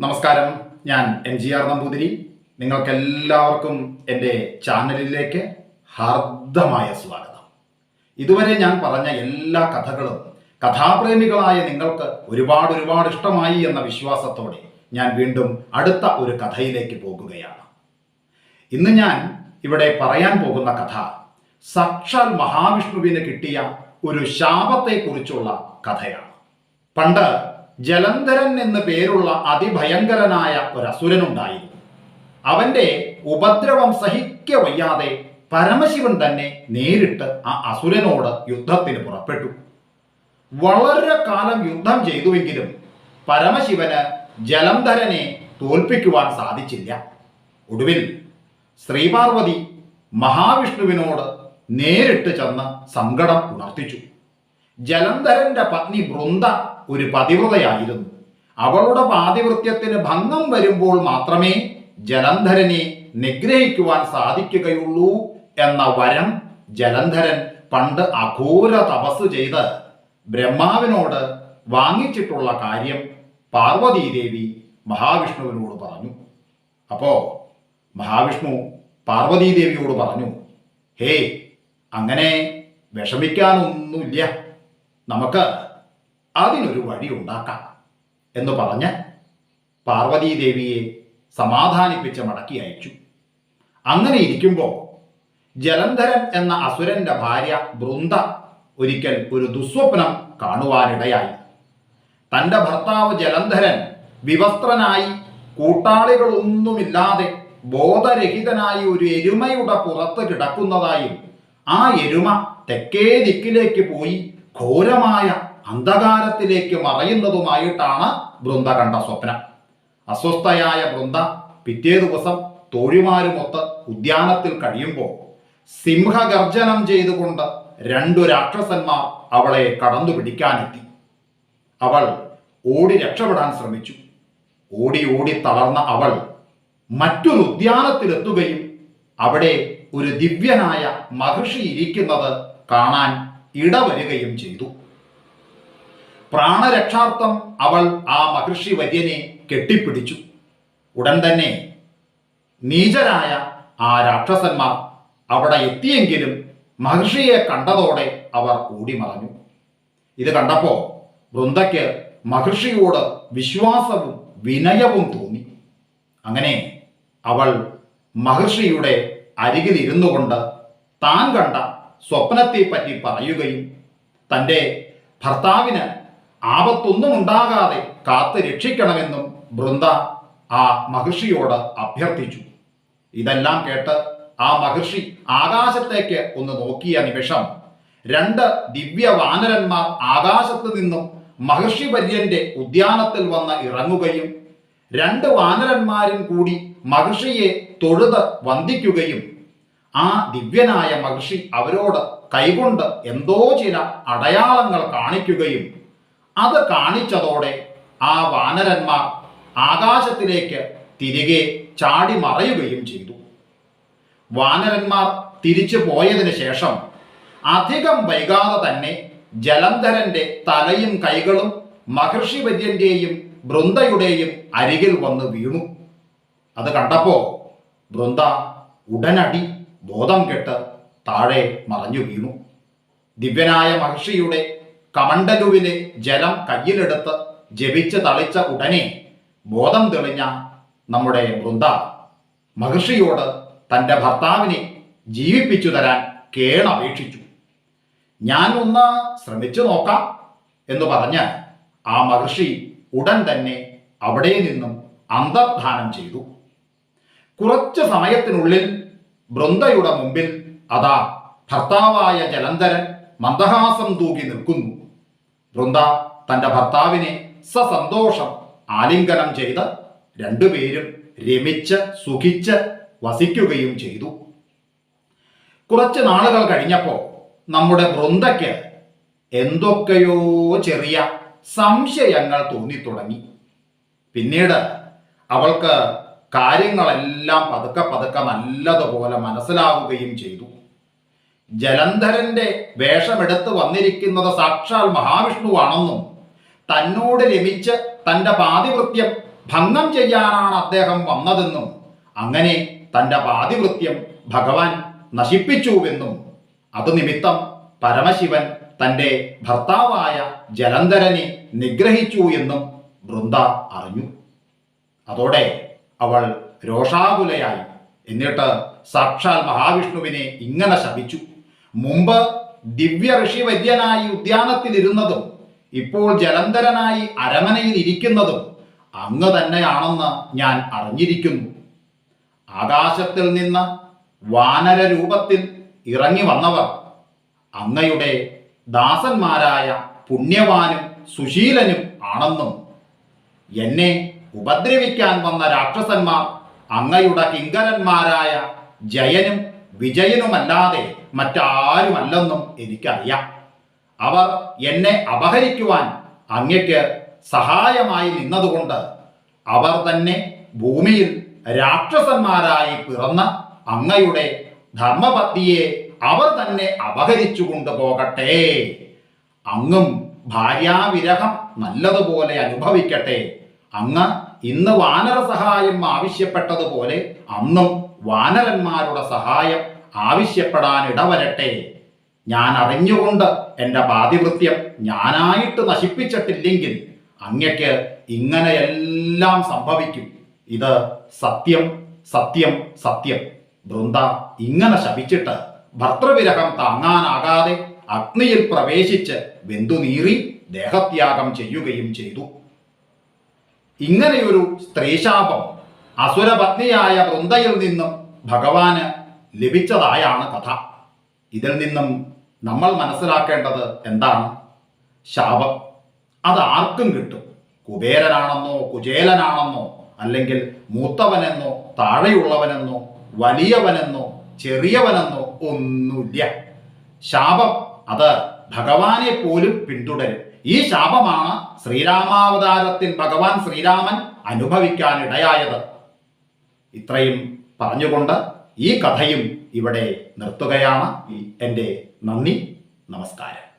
നമസ്കാരം. ഞാൻ M G R Namboothiri. നിങ്ങൾക്കെല്ലാവർക്കും എന്റെ ചാനലിലേക്ക് ഹാർദമായ സ്വാഗതം. ഇതുവരെ ഞാൻ പറഞ്ഞ എല്ലാ കഥകളും കഥാപ്രേമികളായ നിങ്ങൾക്ക് ഒരുപാട് ഒരുപാട് ഇഷ്ടമായി എന്ന വിശ്വാസത്തോടെ ഞാൻ വീണ്ടും അടുത്ത ഒരു കഥയിലേക്ക് പോകുകയാണ്. ഇന്ന് ഞാൻ ഇവിടെ പറയാൻ പോകുന്ന കഥ സാക്ഷാൽ മഹാവിഷ്ണുവിന് കിട്ടിയ ഒരു ശാപത്തെക്കുറിച്ചുള്ള കഥയാണ്. പണ്ട് ജലന്ധരൻ എന്ന് പേരുള്ള അതിഭയങ്കരനായ ഒരു അസുരനുണ്ടായിരുന്നു. അവന്റെ ഉപദ്രവം സഹിക്ക വയ്യാതെ പരമശിവൻ തന്നെ നേരിട്ട് ആ അസുരനോട് യുദ്ധത്തിന് പുറപ്പെട്ടു. വളരെ കാലം യുദ്ധം ചെയ്തുവെങ്കിലും പരമശിവന് ജലന്ധരനെ തോൽപ്പിക്കുവാൻ സാധിച്ചില്ല. ഒടുവിൽ ശ്രീപാർവതി മഹാവിഷ്ണുവിനോട് നേരിട്ട് ചെന്ന് സങ്കടം ഉണർത്തിച്ചു. ജലന്ധരന്റെ പത്നി വൃന്ദ ഒരു പതിവ്രതയായിരുന്നു. അവളുടെ പാതിവൃത്യത്തിന് ഭംഗം വരുമ്പോൾ മാത്രമേ ജലന്ധരനെ നിഗ്രഹിക്കുവാൻ സാധിക്കുകയുള്ളൂ എന്ന വരം ജലന്ധരൻ പണ്ട് അഘോര തപസ് ചെയ്ത് ബ്രഹ്മാവിനോട് വാങ്ങിച്ചിട്ടുള്ള കാര്യം പാർവതീദേവി മഹാവിഷ്ണുവിനോട് പറഞ്ഞു. അപ്പോ മഹാവിഷ്ണു പാർവതീദേവിയോട് പറഞ്ഞു ഹേ അങ്ങനെ വിഷമിക്കാനൊന്നുമില്ല. നമുക്ക് അതിനൊരു വഴി ഉണ്ടാക്കാം എന്ന് പറഞ്ഞ് പാർവതീദേവിയെ സമാധാനിപ്പിച്ച് മടക്കി അയച്ചു. അങ്ങനെ ഇരിക്കുമ്പോൾ ജലന്ധരൻ എന്ന അസുരന്റെ ഭാര്യ ബൃന്ദ ഒരിക്കൽ ഒരു ദുസ്വപ്നം കാണുവാനിടയായി. തന്റെ ഭർത്താവ് ജലന്ധരൻ വിവസ്ത്രനായി കൂട്ടാളികളൊന്നുമില്ലാതെ ബോധരഹിതനായി ഒരു എരുമയുടെ പുറത്ത് കിടക്കുന്നതായും ആ എരുമ തെക്കേ ദിക്കിലേക്ക് പോയി ഘോരമായ അന്ധകാരത്തിലേക്ക് മറയുന്നതുമായിട്ടാണ് ബൃന്ദ കണ്ട സ്വപ്നം. അസ്വസ്ഥയായ ബൃന്ദ പിറ്റേ ദിവസം തോഴിമാരുമൊത്ത് ഉദ്യാനത്തിൽ കഴിയുമ്പോൾ സിംഹഗർജനം ചെയ്തുകൊണ്ട് രണ്ടു രാക്ഷസന്മാർ അവളെ കടന്നു പിടിക്കാനെത്തി. അവൾ ഓടി രക്ഷപ്പെടാൻ ശ്രമിച്ചു. ഓടി ഓടി തളർന്ന അവൾ മറ്റൊരു ഉദ്യാനത്തിലെത്തുകയും അവിടെ ഒരു ദിവ്യനായ മഹർഷി ഇരിക്കുന്നത് കാണാൻ ഇടവരികയും ചെയ്തു. പ്രാണരക്ഷാർത്ഥം അവൾ ആ മഹർഷി വര്യനെ കെട്ടിപ്പിടിച്ചു. ഉടൻ തന്നെ നീചരായ ആ രാക്ഷസന്മാർ അവിടെ എത്തിയെങ്കിലും മഹർഷിയെ കണ്ടതോടെ അവർ ഓടിമറഞ്ഞു ഇത് കണ്ടപ്പോ വൃന്ദയ്ക്ക് മഹർഷിയോട് വിശ്വാസവും വിനയവും തോന്നി. അങ്ങനെ അവൾ മഹർഷിയുടെ അരികിലിരുന്നു കൊണ്ട് താൻ കണ്ട സ്വപ്നത്തെ പറ്റി പറയുകയും തന്റെ ഭർത്താവിന് ആപത്തൊന്നും ഉണ്ടാകാതെ കാത്തു രക്ഷിക്കണമെന്നും ബൃന്ദ ആ മഹർഷിയോട് അഭ്യർത്ഥിച്ചു. ഇതെല്ലാം കേട്ട് ആ മഹർഷി ആകാശത്തേക്ക് ഒന്ന് നോക്കിയ നിമിഷം രണ്ട് ദിവ്യ വാനരന്മാർ ആകാശത്ത് നിന്നും മഹർഷി വര്യന്റെ ഉദ്യാനത്തിൽ വന്ന് ഇറങ്ങുകയും രണ്ട് വാനരന്മാരും കൂടി മഹർഷിയെ തൊഴുത് വന്ദിക്കുകയും ആ ദിവ്യനായ മഹർഷി അവരോട് കൈകൊണ്ട് എന്തോ ചില അടയാളങ്ങൾ കാണിക്കുകയും അത് കാണിച്ചതോടെ ആ വാനരന്മാർ ആകാശത്തിലേക്ക് തിരികെ ചാടി മറയുകയും ചെയ്തു. വാനരന്മാർ തിരിച്ചു പോയതിന് ശേഷം അധികം വൈകാതെ തന്നെ ജലന്ധരന്റെ തലയും കൈകളും മഹർഷി വര്യന്റെയും ബൃന്ദയുടെയും അരികിൽ വന്ന് വീണു. അത് കണ്ടപ്പോ ബൃന്ദ ഉടനടി ബോധം കെട്ട് താഴെ മറഞ്ഞു വീണു. ദിവ്യനായ മഹർഷിയുടെ കമണ്ടലുവിലെ ജലം കയ്യിലെടുത്ത് ജപിച്ച് തളിച്ച ഉടനെ ബോധം തെളിഞ്ഞ നമ്മുടെ വൃന്ദ മഹർഷിയോട് തന്റെ ഭർത്താവിനെ ജീവിപ്പിച്ചു തരാൻ കേണപേക്ഷിച്ചു. ഞാൻ ഒന്ന് ശ്രമിച്ചു നോക്കാം എന്ന് പറഞ്ഞ് ആ മഹർഷി ഉടൻ തന്നെ അവിടെ നിന്നും അന്തർധാനം ചെയ്തു. കുറച്ച് സമയത്തിനുള്ളിൽ ബൃന്ദയുടെ മുമ്പിൽ അതാ ഭർത്താവായ ജലന്ധരൻ മന്ദഹാസം തൂക്കി നിൽക്കുന്നു. വൃന്ദ തന്റെ ഭർത്താവിനെ സസന്തോഷം ആലിംഗനം ചെയ്ത് രണ്ടുപേരും രമിച്ച് സുഖിച്ച് വസിക്കുകയും ചെയ്തു. കുറച്ച് നാളുകൾ കഴിഞ്ഞപ്പോൾ നമ്മുടെ വൃന്ദയ്ക്ക് എന്തൊക്കെയോ ചെറിയ സംശയങ്ങൾ തോന്നിത്തുടങ്ങി. പിന്നീട് അവൾക്ക് കാര്യങ്ങളെല്ലാം പതുക്കെ പതുക്കെ നല്ലതുപോലെ മനസ്സിലാവുകയും ചെയ്തു. ജലന്ധരന്റെ വേഷമെടുത്ത് വന്നിരിക്കുന്നത് സാക്ഷാൽ മഹാവിഷ്ണുവാണെന്നും തന്നോട് രമിച്ച് തന്റെ പാതിവൃത്യം ഭംഗം ചെയ്യാനാണ് അദ്ദേഹം വന്നതെന്നും അങ്ങനെ തന്റെ പാതിവൃത്യം ഭഗവാൻ നശിപ്പിച്ചുവെന്നും അത് നിമിത്തം പരമശിവൻ തന്റെ ഭർത്താവായ ജലന്ധരനെ നിഗ്രഹിച്ചു എന്നും വൃന്ദ അറിഞ്ഞു. അതോടെ അവൾ രോഷാകുലയായി. എന്നിട്ട് സാക്ഷാൽ മഹാവിഷ്ണുവിനെ ഇങ്ങനെ ശപിച്ചു. മുമ്പ് ദിവ്യ ഋഷി ഋഷിവര്യനായി ഉദ്യാനത്തിലിരുന്നതും ഇപ്പോൾ ജലന്ധരനായി അരമനയിൽ ഇരിക്കുന്നതും അങ്ങ് തന്നെയാണെന്ന് ഞാൻ അറിഞ്ഞിരിക്കുന്നു. ആകാശത്തിൽ നിന്ന് വാനര രൂപത്തിൽ ഇറങ്ങി വന്നവർ അങ്ങയുടെ ദാസന്മാരായ പുണ്യവാനും സുശീലനും ആണെന്നും എന്നെ ഉപദ്രവിക്കാൻ വന്ന രാക്ഷസന്മാർ അങ്ങയുടെ കിങ്കരന്മാരായ ജയനും വിജയനുമല്ലാതെ മറ്റാരുമല്ലെന്നും എനിക്കറിയാം. അവർ എന്നെ അപഹരിക്കുവാൻ അങ്ങയ്ക്ക് സഹായമായി നിന്നതുകൊണ്ട് അവർ തന്നെ ഭൂമിയിൽ രാക്ഷസന്മാരായി പിറന്ന അങ്ങയുടെ ധർമ്മപത്നിയെ അവർ തന്നെ അപഹരിച്ചു കൊണ്ടുപോകട്ടെ. അങ്ങും ഭാര്യാവിരഹം നല്ലതുപോലെ അനുഭവിക്കട്ടെ. അങ്ങ് ഇന്ന് വാനര സഹായം ആവശ്യപ്പെട്ടതുപോലെ അന്നും വാനരന്മാരുടെ സഹായം ആവശ്യപ്പെടാൻ ഇടവരട്ടെ. ഞാൻ അറിഞ്ഞുകൊണ്ട് എന്റെ പാതിവൃത്യം ഞാനായിട്ട് നശിപ്പിച്ചിട്ടില്ലെങ്കിൽ അങ്ങയ്ക്ക് ഇങ്ങനെയെല്ലാം സംഭവിക്കും. ഇത് സത്യം സത്യം സത്യം. വൃന്ദ ഇങ്ങനെ ശപിച്ചിട്ട് ഭർത്തൃവിരഹം താങ്ങാനാകാതെ അഗ്നിയിൽ പ്രവേശിച്ച് വെന്തുനീറി ദേഹത്യാഗം ചെയ്യുകയും ചെയ്തു. ഇങ്ങനെയൊരു സ്ത്രീശാപം അസുരപത്നിയായ വൃന്ദയിൽ നിന്നും ഭഗവാന് ലഭിച്ചതായാണ് കഥ. ഇതിൽ നിന്നും നമ്മൾ മനസ്സിലാക്കേണ്ടത് എന്താണ്? ശാപം. അത് ആർക്കും കിട്ടും. കുബേരനാണെന്നോ കുചേലനാണെന്നോ അല്ലെങ്കിൽ മൂത്തവനെന്നോ താഴെയുള്ളവനെന്നോ വലിയവനെന്നോ ചെറിയവനെന്നോ ഒന്നുമില്ല. ശാപം അത് ഭഗവാനെ പോലും പിന്തുടരും. ഈ ശാപമാണ് ശ്രീരാമാവതാരത്തിൽ ഭഗവാൻ ശ്രീരാമൻ അനുഭവിക്കാൻ ഇടയായത്. ഇത്രയും പറഞ്ഞുകൊണ്ട് ഈ കഥയും ഇവിടെ നിർത്തുകയാണ്. എന്റെ നന്ദി നമസ്കാരം.